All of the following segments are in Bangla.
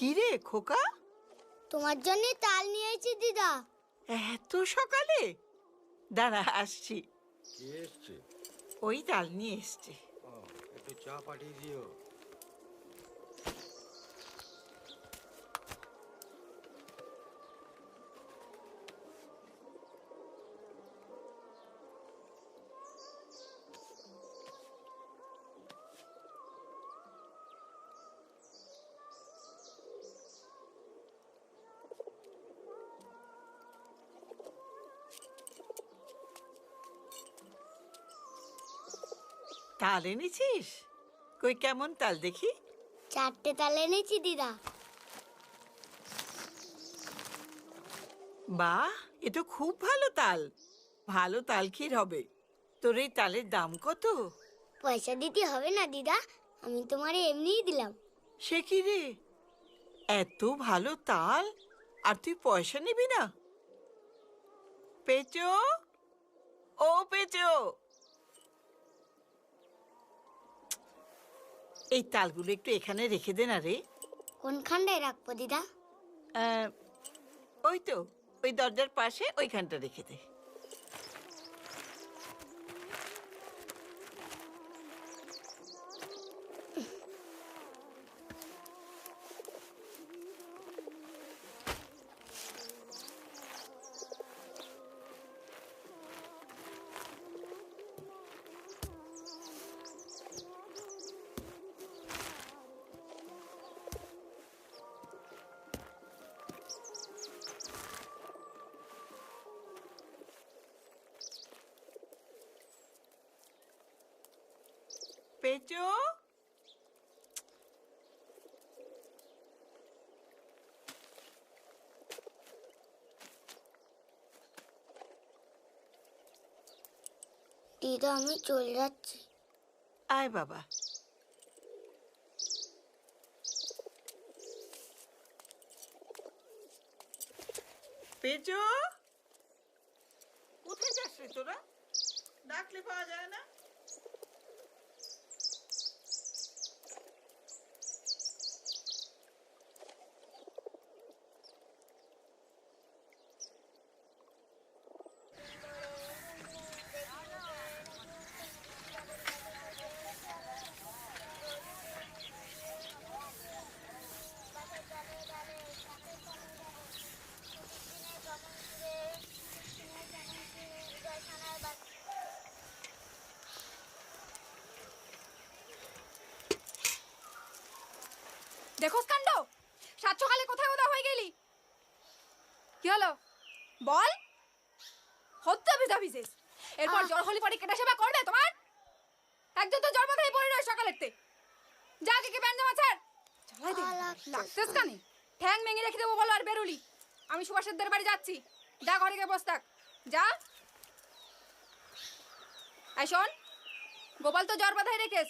কি রে খোকা? তোমার জন্য তাল নিয়ে এসেছি দিদা। এত সকালে? দাঁড়া আসছি। ওই তাল নিয়ে এসছে। ও একটু চা পাঠিয়ে দিও। তাল এনেছিস? কই কেমন তাল দেখি? চারটে তাল এনেছি দিদা। বাহ এ তো খুব ভালো তাল। ভালো তাল ক্ষীর হবে। তোর এই তালের দাম কত? পয়সা দিতে হবে না দিদা। আমি তোমার এমনিই দিলাম। সে কি রে? এত ভালো তাল? আর তুই পয়সা নিবি না? পেচো? ও পেচো! এই তালগুলো একটু এখানে রেখে দেন আরে। রে কোনখানটায় রাখব দিদা? ওই তো ওই দরজার পাশে ওইখানটা রেখে দে। পেচো দিদা আমি চলে যাচ্ছি। আয় বাবা। পেজো কোথায় যাস রে তোরা? ডাকলে পাওয়া যায় না। দেখোস কাণ্ড সাত সকালে কোথায় ওদা হয়ে গেলি? কি হলো? বল। হত্যা ভিজা ভিজেস এরপর জ্বর হলে পরে কেটে সেবা করবে তোমার? একজন তো জ্বর মাথায় পড়ে রয় সকালেরতে যা কে কে ব্যান্ড জামা ছাড়। চালাই দে। লাগতেস কানে? ঠ্যাং ভেঙে রেখে দেবো বলো আর বেরুলি। আমি সুভাষের বাড়ি যাচ্ছি। যা ঘরে গিয়ে বস থাক। যা। এই শোন গোপাল তো জ্বর বাধায় রেখেস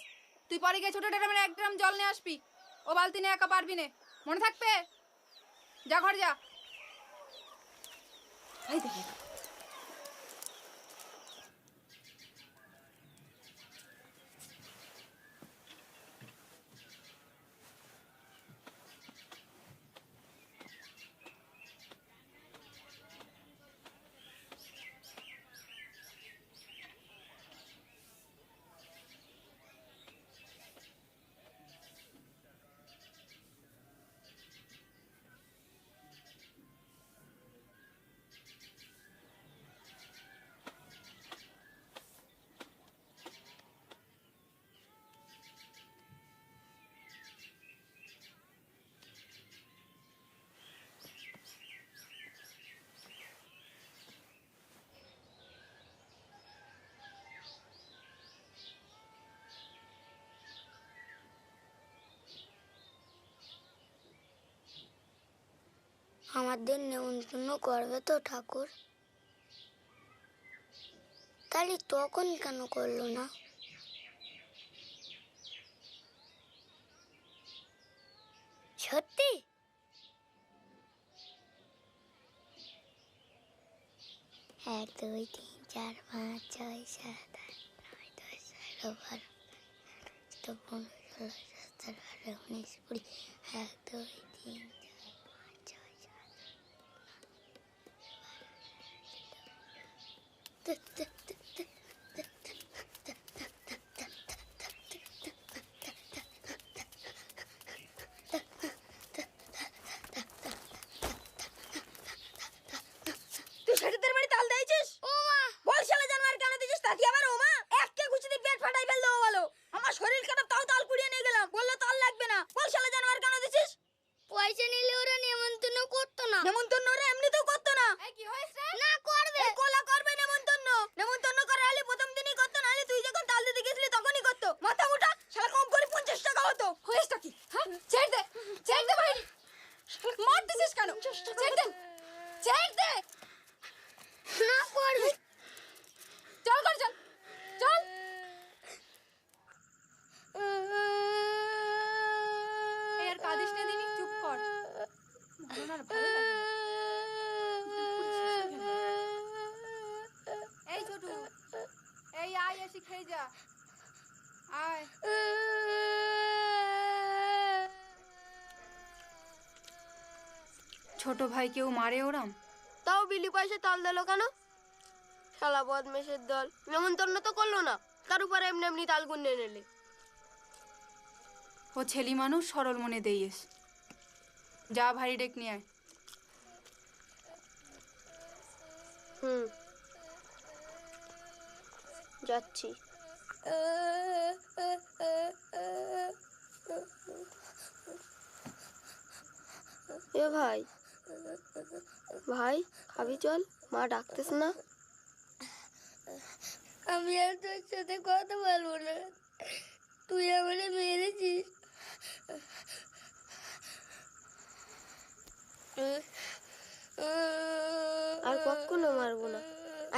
তুই পরে গিয়ে ছোট ড্রামের এক ড্রাম জল নিয়ে আসবি। ও বালতি নিয়ে একা পারবি নে। মনে থাকবে? যা ঘর যা। দেখি। আমাদের নেমন্তন্ন করবে তো ঠাকুর? তাহলে তখন কেন করল না? সত্যি? এক, দুই, তিন, চার, পাঁচ, ছয়, সাত, আট, নয়, দশ, এগারো, বারো চোদ্দ, পনেরো, ষোলো সতেরো আঠারো, উনিশ, কুড়ি এক দুই তিন চার পাঁচ ছয় সাত তে- তে- তে- তে- তুই সেটাদের বাড়ি তাল দিয়েছিস ও মা বল শালা জানোয়ার কেন দিয়েছিস তাকে আবার ও মা একে গুছিতে পেট ফাটাই ফেল দেবো বলো আমার শরীর খারাপ তাও তাল কুড়িয়ে নিয়ে গেলাম বলল তাল লাগবে না বল শালা জানোয়ার কেন দিয়েছিস পয়সা নিলে ওরা নেমন্তন্ন করতো না নেমন্তন্ন ওরা এমনিতেও করতো না এই কি হয়েছে না করবে এই কোলা করবে নেমন্তন্ন নেমন্তন্ন করা হলে প্রথম দিনই করতো না হলে তুই যখন তাল দিতে গেছিলি তখনই করতো মাথা মোটা শালা কম করে পঞ্চাশ টাকা হতো হয়েছটা কি হ্যাঁ ছেড়ে দে ছেড়ে দে ভাই মার দিছিস কেন ছেড়ে দে ছেড়ে দে না করবে চল কর চল চল এই আর কাঁদিস না দিনি চুপ কর ভালো না আর ভালো লাগে না। এই ছোটু খেয়ে যা আয় ছোট ভাই কেউ মারে ওরাম? তাও বিলি পয়সা তাল দিল কেন? শালা বদমেশের দল। নেমন্তন্ন তো করল না। তার উপর এমনি এমনি তাল গুনে নিলে। ও ছেলি মানুষ সরল মনে দেইয়েস। যা ভারী ডেক নিয়ে আয়। হুম। যাচ্ছি। এ ভাই ভাই খাবি চল মা ডাকতেস না। আমি আর তোর সাথে কথা বলব না। তুই আমারে মেরেছিস। আর কখনো মারবো না।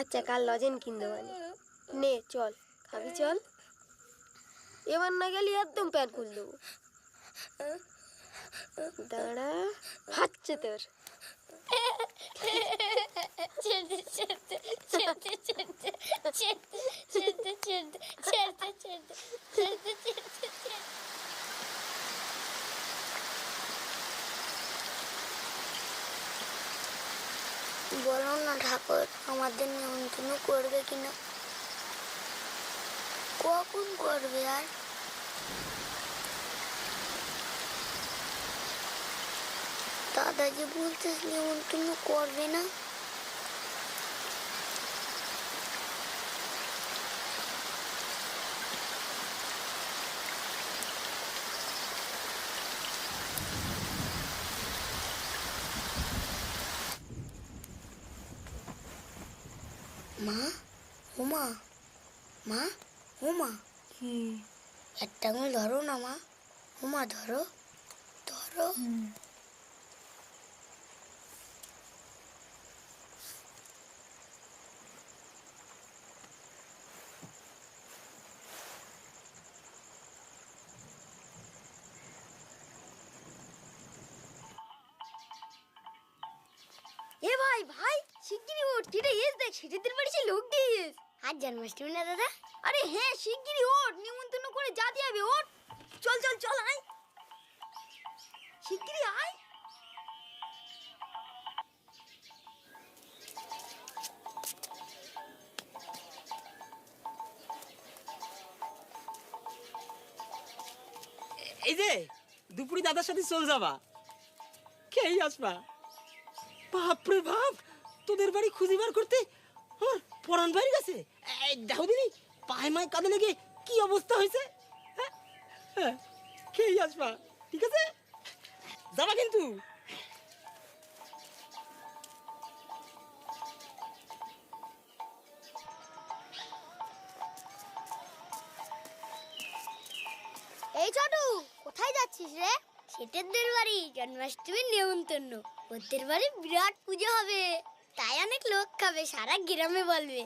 আচ্ছা কাল লজেন কিনতে পারি। নে চল খাবি চল এবার না গেলে একদম প্যান খুলে দেবো দাঁড়া হাচ্ছে তোর বলো না ঠাকুর আমাদের নিমন্ত্রণ করবে কিনা কখন করবে আর? দাদা যে বলছিস নিমন্ত্রণ করবে না। মা? উমা মা? উমা একটা আঙুল ধরো না মা। উমা ধরো। ধরো। এ ভাই ভাই শিগগিরই ওঠ কিরে এস দেখ সেটাদের বাড়ি সে লোক দিয়েস আজ জন্মাষ্টমী না, দাদা? আরে হ্যাঁ শিগগিরই ওঠ, নিমন্ত্রণ করে যা দিয়ে হবে ওঠ। চল চল চল, আয়। শিগগিরই আয়। এই যে, দুপুরি দাদার সাথে চল যাবা। খেয়েই আসবা। বাপরে বাপ, তোদের বাড়ি খুঁজি বার করতে আমার পরান বাড়ি গেছে। দেখো দিদি মায় কাঁদে লেগে কি অবস্থা হয়েছে? হ্যাঁ? হ্যাঁ, আসবা ঠিক আছে? যাবা কিন্তু। এই ছোটু কোথায় যাচ্ছিস রে? সেটেরদের বাড়ি জন্মাষ্টমীর নেমন্তন্ন। ওদের বাড়ি বিরাট পুজো হবে। তাই অনেক লোক খাবে সারা গ্রামে বলবে।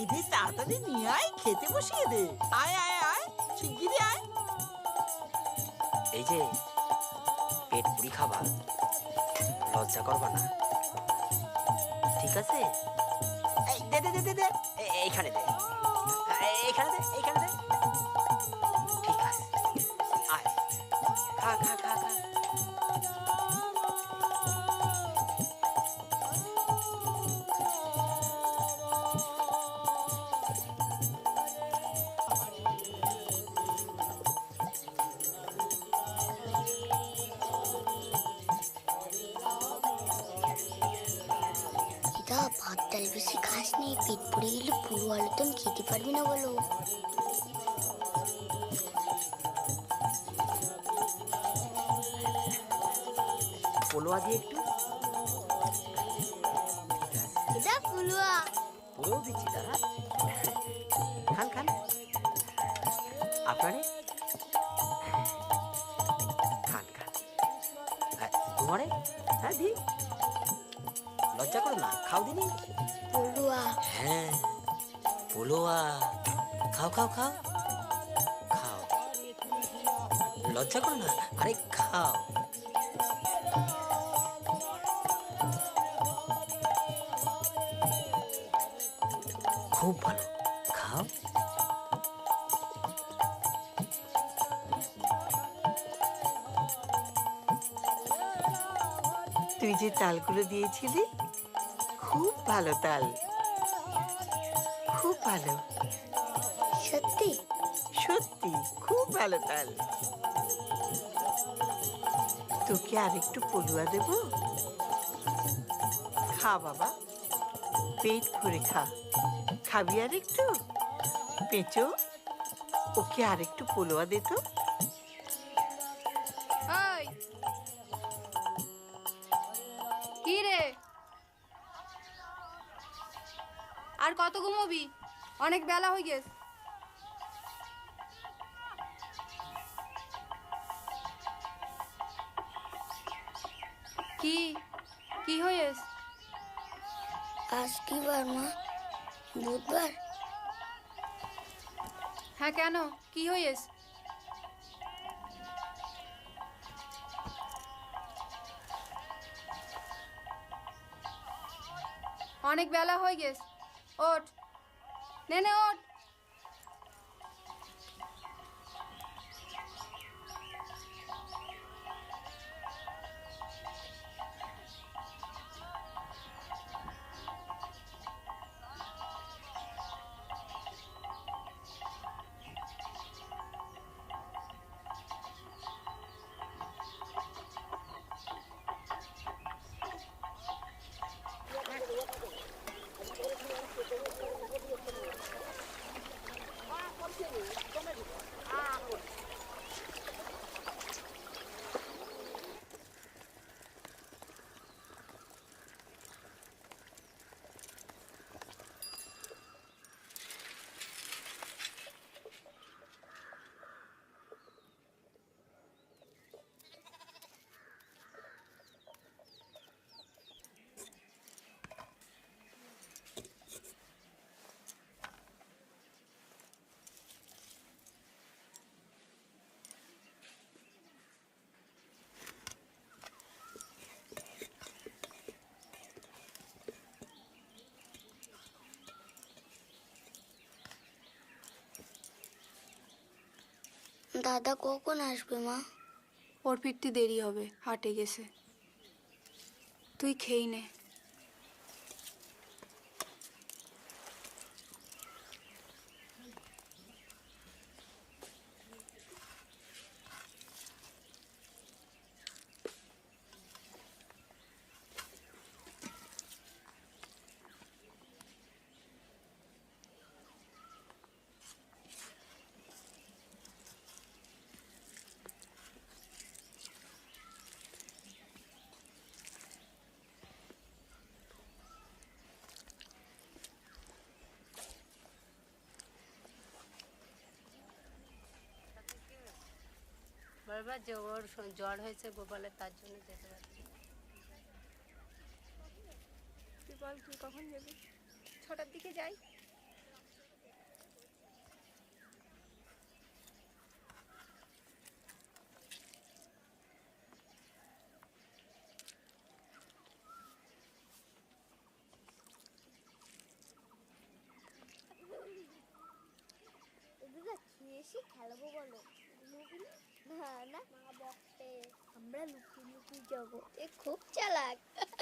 এদের তাড়াতাড়ি নিয়ে আয় খেতে বসিয়ে দে। আয় আয় আয় শিগগিরি আয়। এই যে পেট পুরি খাবা লজ্জা করবা না। ঠিক আছে? এই দে দে দে দে এইখানে দে। এইখানে দে এইখানে দে। দা ভাত ডাল বেশি খাস নি পেট পড়ে গেলে পুরো আলুদম পুলুয়া। হ্যাঁ পোলোয়া। খাও খাও খাও। খাও। লজ্জা করো না। আরে খাও। খুব ভালো। খাও। তুই যে তালগুলো দিয়েছিলি খুব ভালো তাল। খুব ভালো। সত্যি? সত্যি খুব ভালো তাল। তোকে আর একটু পড়ুয়া দেব? খা বাবা। পেট ভরে খা। খাবি আর একটু? পেঁচো? ওকে আরেকটু পলোয়া দে তো। অনেক বেলা হয়ে গেছে। কি? কি হয়েছ? আজ কি বার মা বুধবার। হ্যাঁ কেন? কি হয়েছ? অনেক বেলা হয়ে গেছে। ওঠ। নে দাদা কখন আসবে মা? ওর ফিরতে দেরি হবে হাটে গেছে। তুই খেয়ে নে। বারবার যে ওর জ্বর হয়েছে গোপালের তার জন্য যেতে পারছি না। বল তুই কখন যাবি? ছটার দিকে যাই। এদিকে এসে খেলব বলো? আমরা লুকিয়ে লুকিয়ে যাব। এ খুব চালাক।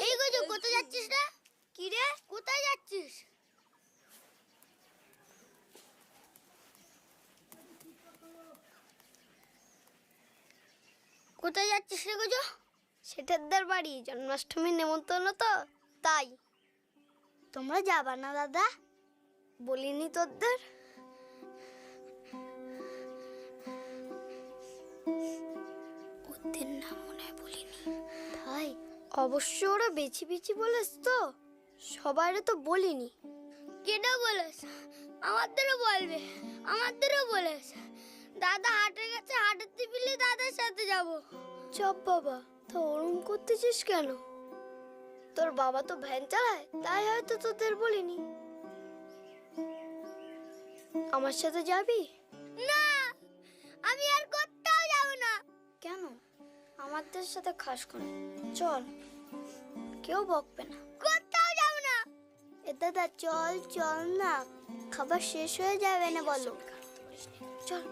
এই গজু কোথায় যাচ্ছিস রে? কি রে? কোথায় যাচ্ছিস? কোথায় যাচ্ছিস রে গজু সেটারদার বাড়ি। জন্মাষ্টমীর নেমন্তন্ন তো তাই। তোমরা যাবা না দাদা? বলিনি তোদের? ওদের নাম মনে হয় বলিনি। তাই? অবশ্য ওরা বেছি বেছি বলেস তো। সবাইরে তো বলিনি। কেটা বলেস আমাদেরও বলবে। আমাদেরও বলেস দাদা হাটে গেছে, হাটের টিপিলে দাদার সাথে যাব। চপ বাবা, তো ওরম করতেছিস কেন? তোর বাবা তো ভ্যান চালায়, তাই হয়তো তোদের বলিনি। আমার সাথে যাবি? আমাদের সাথে খাস করে। চল কেউ বকবে না। কোথাও যাব না। এ দাদা চল চল না। খাবার শেষ হয়ে যাবে না বলো। চল।